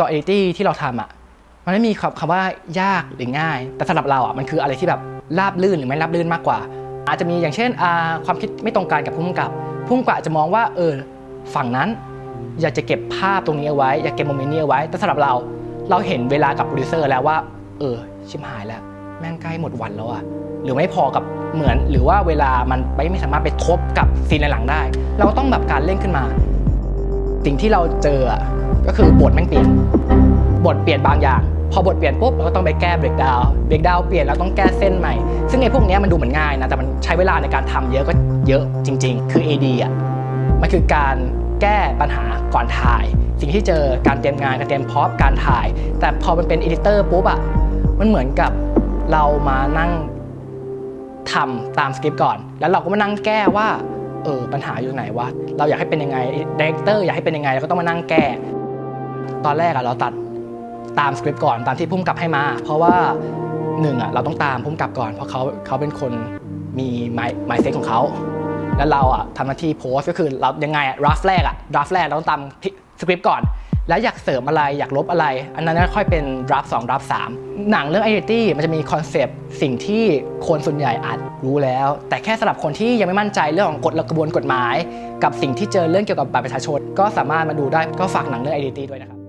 ตัว identity ที่เราทำอะมันไม่มีคำว่ายากหรือง่าย แต่สำหรับเราอะมันคืออะไรที่แบบราบลื่นหรือไม่ราบลื่นมากกว่า อาจจะมีอย่างเช่นความคิดไม่ตรงกันกับผู้กำกับผู้กำกับอจะมองว่าเออฝั่งนั้น อยากจะเก็บภาพตรงนี้เอาไว้ อยากเก็บโมเมนต์นี้เอาไว้ แต่สำหรับเราเราเห็นเวลากับโปรดิวเซอร์แล้วว่า เออ ชิมหายแล้วแม่งใกล้หมดวันแล้วอะหรือไม่พอกับเหมือน หรือว่าเวลามันไม่ไม่สามารถไปทบกับซีนหลังได้ เราก็ต้องแบบการเร่งขึ้นมา สิ่งที่เราเจออะ ก็คือบทแม่งเปลี่ยน บทเปลี่ยนบางอย่าง พอบทเปลี่ยนปุ๊บเราก็ต้องไปแก้เบรกดาวเบรกดาวเปลี่ยนแล้วต้องแก้เส้นใหม่ ซึ่งไอ้พวกนี้มันดูเหมือนง่ายนะแต่มันใช้เวลาในการทำเยอะก็เยอะจริง ๆ คือ AD อะมันคือการแก้ปัญหาก่อนถ่าย สิ่งที่เจอการเตรียมงานการเตรียมพร็อพการถ่าย แต่พอมันเป็นเอดิเตอร์ปุ๊บอะมันเหมือนกับเรามานั่งทำตามสคริปต์ก่อน แล้วเราก็มานั่งแก้ว่าเออปัญหาอยู่ไหนวะเราอยากให้เป็นยังไงดีเรคเตอร์อยากให้เป็นยังไงเราก็ต้องมานั่งแก้ ตอนแรกอะเราตัดตามสคริปต์ก่อนตามที่พุ่มกลับให้มา เพราะว่าหนึ่งอะเราต้องตามพุ่มกลับก่อน เพราะเขาเขาเป็นคนมีไมไมเซ็ตของเขาแล้วเราอะทำหน้าที่โพสก็คือเรายังไงอะดราฟแรกอะดราฟแรกเราต้องตามสคริปต์ก่อน แล้วอยากเสริมอะไรอยากลบอะไร อันนั้นค่อยเป็นดราฟสองดราฟสามหนังเรื่อง Identity มันจะมีคอนเซปต์สิ่งที่คนส่วนใหญ่อาจรู้แล้ว แต่แค่สำหรับคนที่ยังไม่มั่นใจเรื่องของกฎและกระบวนกฎหมาย กับสิ่งที่เจอเรื่องเกี่ยวกับบัตรประชาชนก็สามารถมาดูได้ก็ฝากหนังเรื่อง Identity ด้วยนะครับ